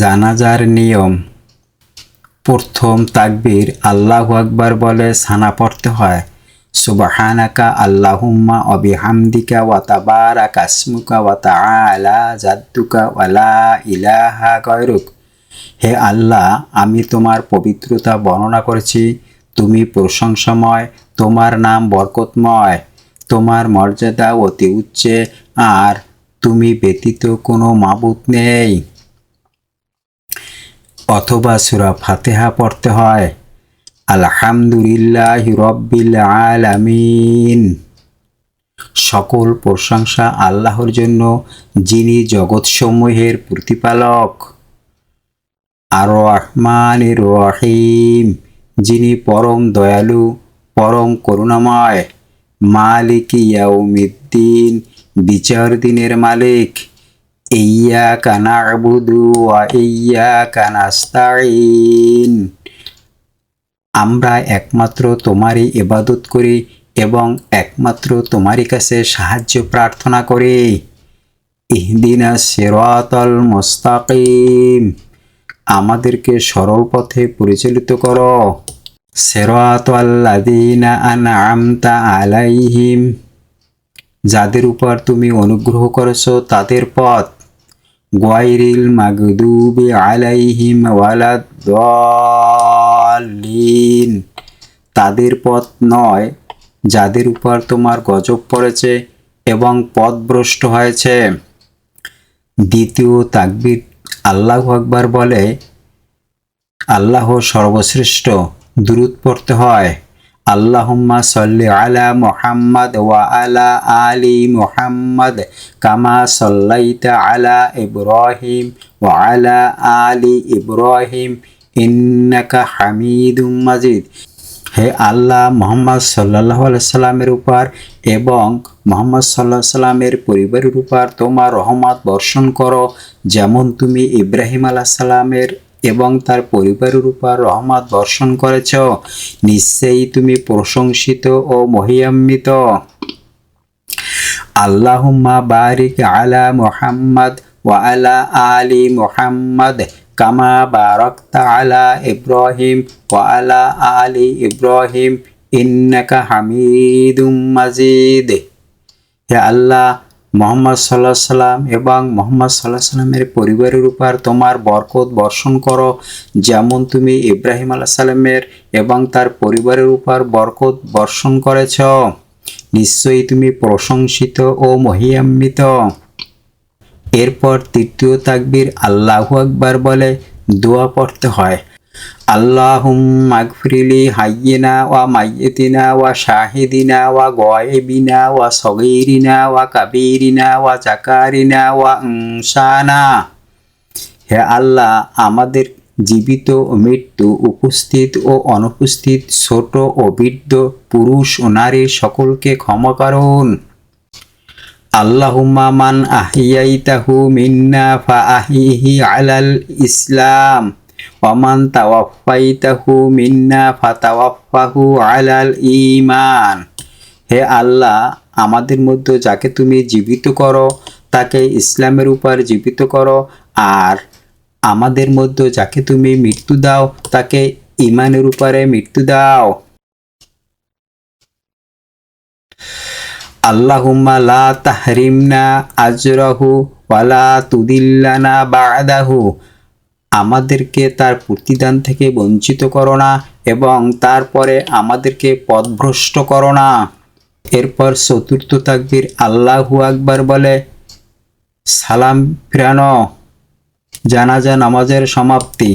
জানাজার নিয়ম। প্রথম তাকবীর আল্লাহু আকবার বলে সানা পড়তে হয়। সুবাহানাকা আল্লাহুম্মা অবিহামদিকা ওয়া তাবারাকা আসমুকা ওয়া তাআলা জাদ্দুকা ওয়ালা ইলাহা গয়রুক। হে আল্লাহ, আমি তোমার পবিত্রতা বর্ণনা করেছি। তুমি প্রশংসাময়, তোমার নাম বরকতময়, তোমার মর্যাদা অতি উচ্চে, আর তুমি ব্যতীত কোনো মাবুত নেই। অথবা সুরা ফাতেহা পড়তে হয়। আলহামদুলিল্লাহ রব্বিল আলামিন। সকল প্রশংসা আল্লাহর জন্য, যিনি জগৎসমূহের প্রতিপালক। আর রহমান রহিম, যিনি পরম দয়ালু, পরম করুণাময়। মালিক ইয়াউমিদ্দিন, বিচার দিনের মালিক। কানা আবুদু ইয়া কানাস্তাইন আমরা একমাত্র তোমারই ইবাদত করি এবং একমাত্র তোমারই কাছে সাহায্য প্রার্থনা করি। ইহদিনা সিরাতাল মুস্তাকিম। আমাদেরকে সরল পথে পরিচালিত করো। সেরাতাল্লাদিনা আনআমতা আলাইহিম। যাদের উপর তুমি অনুগ্রহ করেছ তাদের পথ। গোয়াইরিল মাগদুবি আলাইহিম ওয়ালাদ্দাল্লিন তাদের পথ নয় যাদের উপর তোমার গজব পড়েছে এবং পথভ্রষ্ট হয়েছে। দ্বিতীয় তাকবির আল্লাহ আকবার বলে, আল্লাহ সর্বশ্রেষ্ঠ দূরত পড়তে হয়। আল্লাহুম্মা সাল্লি আলা মুহাম্মদ ওয়া আলা আলি মুহাম্মদ কামা সাল্লাইতা আলা ইব্রাহিম ওয়া আলা আলি ইব্রাহিম ইন্নাকা হামিদুম মাজিদ। হে আল্লাহ মোহাম্মদ সাল্লাহ সাল্লামের উপর এবং মোহাম্মদ সাল্লাহ সাল্লামের পরিবারের উপর তোমার রহমত বর্ষণ করো, যেমন তুমি ইব্রাহিম আলাহ সাল্লামের এবং তার পরিবারের উপর রহমত বর্ষণ করেছ। নিশ্চয়ই তুমি প্রশংসিত ও মহিয়ান্বিত। আল্লাহুম্মা বারিক আলা মুহাম্মদ ওয়া আলা মুহাম্মদ কামা বারাকতা আলা ইব্রাহিম ওয়া আলা আলি ইব্রাহিম ইন্নাকা হামিদুম মাজিদ। হে আল্লাহ মোহাম্মদ সাল্লাহ সাল্লাম এবং মোহাম্মদ সাল্লাহ সাল্লামের পরিবারের উপর তোমার বরকত বর্ষণ করো, যেমন তুমি ইব্রাহিম আলাহ সাল্লামের এবং তার পরিবারের উপর বরকত বর্ষণ করেছ। নিশ্চয়ই তুমি প্রশংসিত ও মহিয়ান্বিত। এরপর তৃতীয় তাকবীর আল্লাহু আকবার বলে দোয়া পড়তে হয়। শাহিদিনা ওয়া গয়েবিনা ওয়া সগীরিনা ওয়া কাবীরিনা ওয়া জাকারিনা ওয়া ইনসানা। হে আল্লাহ, আমাদের জীবিত ও মৃত্যু উপস্থিত ও অনুপস্থিত ছোট ও বৃদ্ধ পুরুষ ও নারী সকলকে ক্ষমা করুন। আল্লাহুম্মা মান আহিয়াইতাহু মিন্না ফা আলাল ইসলাম। ওমান তাওয়াফাইতাহু মিন্না ফাতাওয়াফাহু আলাল ইমান হে আল্লাহ, আমাদের মধ্যে যাকে তুমি জীবিত করো, তাকে ইসলামের উপর জীবিত করো, আর আমাদের মধ্যে যাকে তুমি মৃত্যু দাও, তাকে ইমানের উপরে মৃত্যু দাও। আল্লাহুম্মা লা তাহরিমনা আজরাহু ওয়ালা তুদিল্লানা বাদাহু। আমাদেরকে তার প্রতিদান থেকে বঞ্চিত করো না এবং তারপরে আমাদেরকে পথভ্রষ্ট করো না। এরপর চতুর্থ তাকবির আল্লাহু আকবার বলে, সালাম ফিরানো, জানাজা, নামাজের সমাপ্তি।